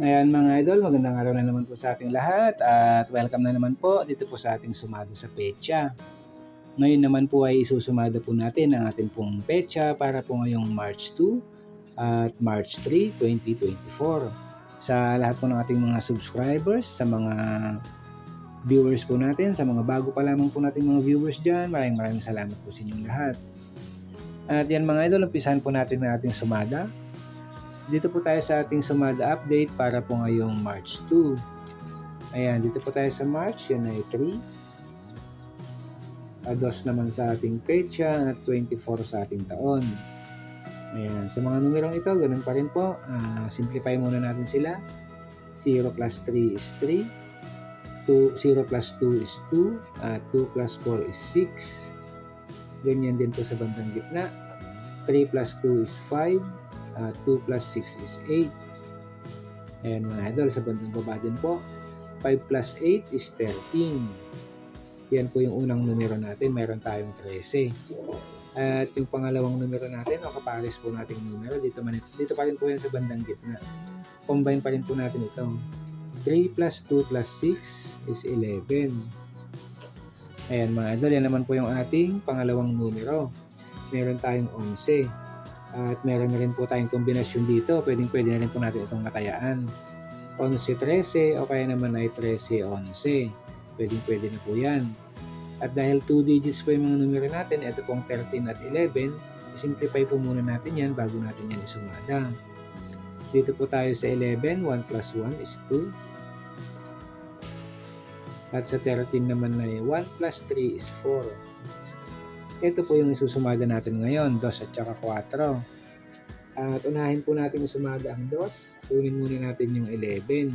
Ayan mga idol, magandang araw na naman po sa ating lahat at welcome na naman po dito po sa ating sumada sa pecha. Ngayon naman po ay isusumada po natin ang ating pong pecha para po ngayong March 2 at March 3, 2024. Sa lahat po ng ating mga subscribers, sa mga viewers po natin, sa mga bago pa lamang po nating mga viewers dyan, maraming maraming salamat po sa inyong lahat. At yan mga idol, umpisahan po natin ang ating sumada. Dito po tayo sa ating sumada update para po ngayong March 2. Ayan, dito po tayo sa March, yan ay 3. Ados naman sa ating pecha at 24 sa ating taon. Ayan, sa mga numerong ito, ganun pa rin po. Uh, simplify muna natin sila. 0 plus 3 is 3. 2, 0 plus 2 is 2. Uh, 2 plus 4 is 6. Ganyan din po sa bandang gitna. 3 plus 2 is 5 uh, 2 plus 6 is 8. Ayan mga idol, sa bandang baba din po. 5 plus 8 is 13. Yan po yung unang numero natin. Meron tayong 13. At yung pangalawang numero natin, o kapares po nating numero, dito, man, dito pa rin po yan sa bandang gitna. Combine pa rin po natin ito. 3 plus 2 plus 6 is 11. Ayan mga idol, yan naman po yung ating pangalawang numero. Meron tayong 11. At meron na rin po tayong kombinasyon dito. Pwedeng pwede na rin po natin itong matayaan. 11-13 o kaya naman ay 13-11. Pwedeng pwede na po yan. At dahil 2 digits po yung mga numero natin, ito pong 13 at 11, simplify po muna natin yan bago natin yan isumada. Dito po tayo sa 11, 1 plus 1 is 2. At sa 13 naman ay 1 plus 3 is 4. Ito po yung isusumada natin ngayon, 2 at saka 4. At unahin po natin sumada ang 2. Kunin muna natin yung 11.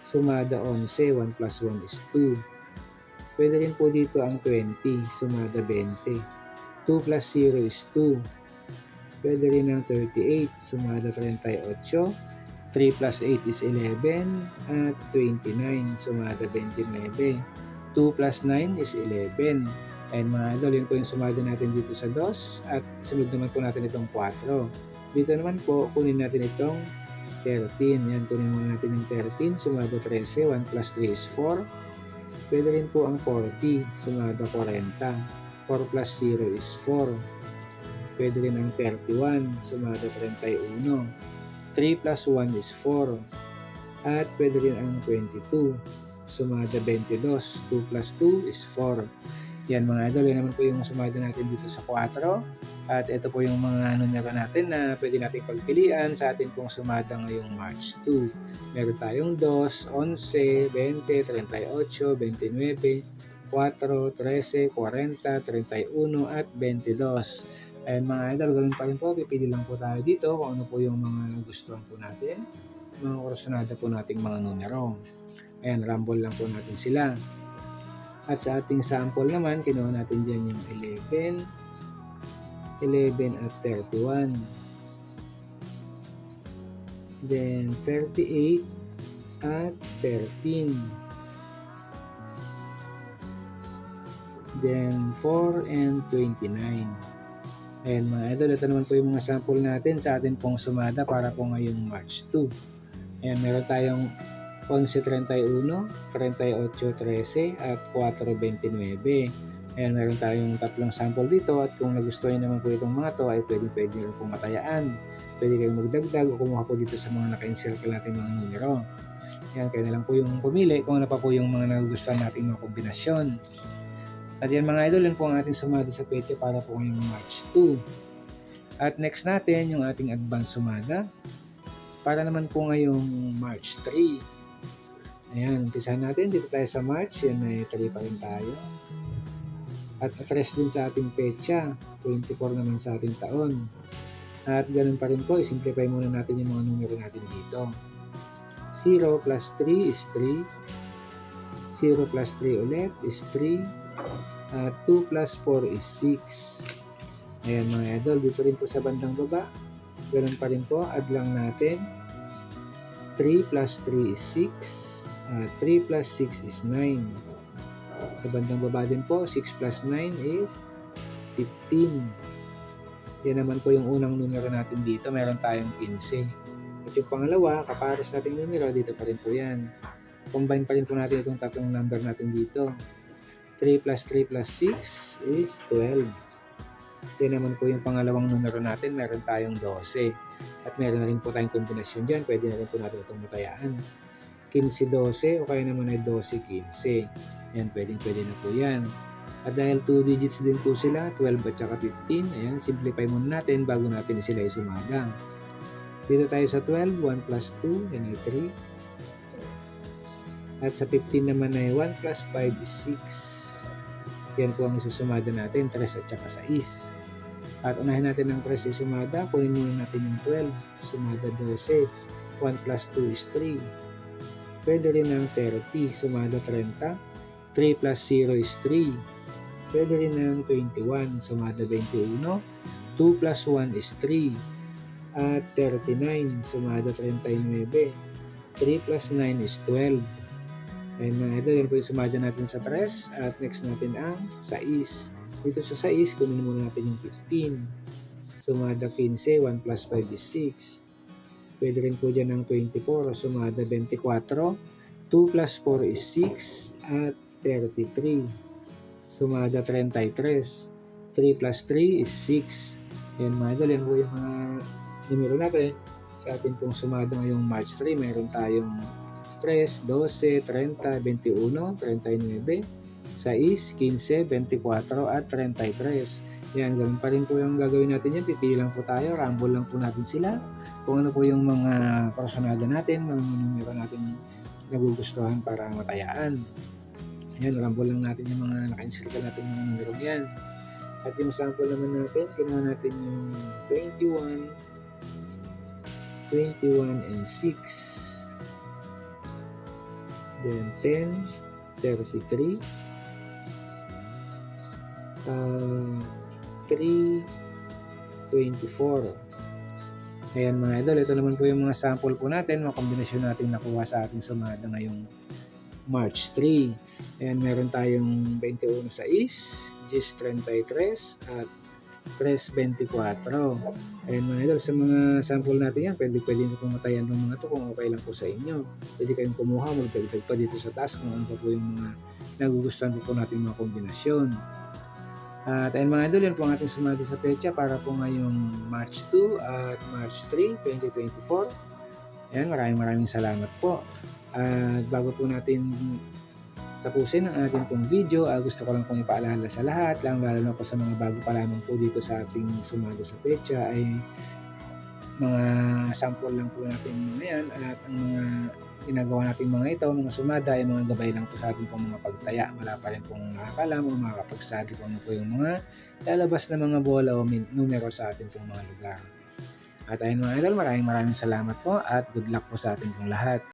Sumada 11, 1 plus 1 is 2. Pwede rin po dito ang 20, sumada 20. 2 plus 0 is 2. Pwede rin ang 38, sumada 38. 3 plus 8 is 11 at 29, sumada 29. 2 plus 9 is 11 And mga idol, yun po yung sumada natin dito sa DOS at sunod naman po natin itong 4. Dito naman po, kunin natin itong 13. Yan, kunin muna natin yung 13. Sumada 13. 1 plus 3 is 4. Pwede rin po ang 40. Sumada 40. 4 plus 0 is 4. Pwede rin ang 31. Sumada 31. 3 plus 1 is 4. At pwede rin ang 22. Sumada 22. 2 plus 2 is 4. Yan mga idol, yan naman po yung sumada natin dito sa 4. At ito po yung mga numero natin na pwede natin pagpilian sa atin pong sumada ngayong March 2. Meron tayong 2, 11, 20, 38, 29, 4, 13, 40, 31 at 22. Ayan mga idol, ganoon pa rin po, pipili lang po tayo dito kung ano po yung mga gustuhan po natin, mga orasonada po nating mga numero. Ayan, rumble lang po natin sila. At sa ating sample naman, kinuha natin dyan yung 11, 11 at 31. Then 38 at 13. Then 4 and 29. Ayan mga idol, ito naman po yung mga sample natin sa ating pong sumada para po ngayong March 2. Ayan, meron tayong 11.31, 38.13 at 4.29. Ayan, meron tayong tatlong sample dito at kung nagustuhan naman po itong mga to ay pwede pwede rin po matayaan. Pwede kayong magdagdag o kumuha po dito sa mga naka-encircle natin mga numero. Ayan, kaya na lang po yung pumili kung ano pa po yung mga nagustuhan nating mga kombinasyon. At yan mga idol, yan po ang ating sumada sa pecha para po ngayong March 2. At next natin, yung ating advance sumada para naman po ngayong March 3. Ayan, umpisahan natin. Dito tayo sa March. Yan ay 3 pa rin tayo. At address din sa ating pecha. 24 naman sa ating taon. At ganun pa rin po, isimplify muna natin yung mga numero natin dito. 0 plus 3 is 3. 0 plus 3 ulit is 3. At 2 plus 4 is 6. Ayan mga idol, dito rin po sa bandang baba. Ganun pa rin po, add lang natin. 3 plus 3 is 6 uh, 3 plus 6 is 9. Sa bandang baba din po, 6 plus 9 is 15. Yan naman po yung unang numero natin dito. Meron tayong 15. At yung pangalawa, kapares natin numero, dito pa rin po yan. Combine pa rin po natin itong tatlong number natin dito. 3 plus 3 plus 6 is 12. Yan naman po yung pangalawang numero natin, meron tayong 12. At meron na rin po tayong kombinasyon dyan, pwede na rin po natin itong matayaan. 15-12 o kaya naman ay 12-15. Yan, pwedeng pwede na po yan. At dahil 2 digits din po sila, 12 at saka 15, ayan, simplify muna natin bago natin sila isumaga. Dito tayo sa 12, 1 plus 2, yan ay 3. At sa 15 naman ay 1 plus 5 is 6. Yan po ang isusumada natin, 3 at saka 6. At unahin natin ng 3 isumada, kunin natin yung 12. Sumada 12. 1 plus 2 is 3. Pwede rin ng 30, sumada 30. 3 plus 0 is 3. Pwede rin ng 21, sumada 21. 2 plus 1 is 3. At 39, sumada 39. 3 plus 9 is 12. And mga ito, yan po yung sumada natin sa 3. At next natin ang 6. Dito sa 6, kunin muna natin yung 15. Sumada 15, 1 plus 5 is 6. Pwede rin po dyan ng 24, sumada 24. 2 plus 4 is 6 at 33. Sumada 33. 3 plus 3 is 6. Yan mga idol, yan po yung mga numero natin. Sa atin pong sumada ngayong March 3, mayroon tayong 3, 12, 30, 21, 39, 6, 15, 24 at 33. Yan, ganun pa rin po yung gagawin natin yan. Pipili lang po tayo, rumble lang po natin sila. Kung ano po yung mga personada natin, mga numero natin nagugustuhan para matayaan. Ayan, rumble lang natin yung mga naka-inscribe natin mga numero yan. At yung sample naman natin, kinuha natin yung 21, 21 and 6. Then 10, 33, uh, 3, 24. Ayan mga idol, ito naman po yung mga sample po natin, mga kombinasyon natin nakuha sa ating sumada ngayong March 3. Ayan, meron tayong 21 sa is, 10.33 at 3.24. Ayan mga idol, sa mga sample natin yan, pwede pwede nyo pumatayan ng mga to kung okay lang po sa inyo. Pwede kayong kumuha, magdagdag pa dito sa task kung ano pa po yung mga nagugustuhan po, po natin mga kombinasyon. At ayun mga idol, yan po ang ating sumati sa pecha para po ngayong March 2 at March 3, 2024. Ayan, maraming maraming salamat po. At bago po natin tapusin ang ating pong video, ah, gusto ko lang pong ipaalala sa lahat, lang lalo na po sa mga bago pa lamang po dito sa ating sumada sa pecha ay mga sample lang po natin mga yan at ang mga ginagawa natin mga ito, mga sumada ay mga gabay lang po sa ating pong mga pagtaya. Wala pa rin pong nakakalam o makakapagsabi kung ano po yung mga lalabas na mga bola o numero sa ating pong mga lugar. At ayun mga idol, maraming maraming salamat po at good luck po sa ating pong lahat.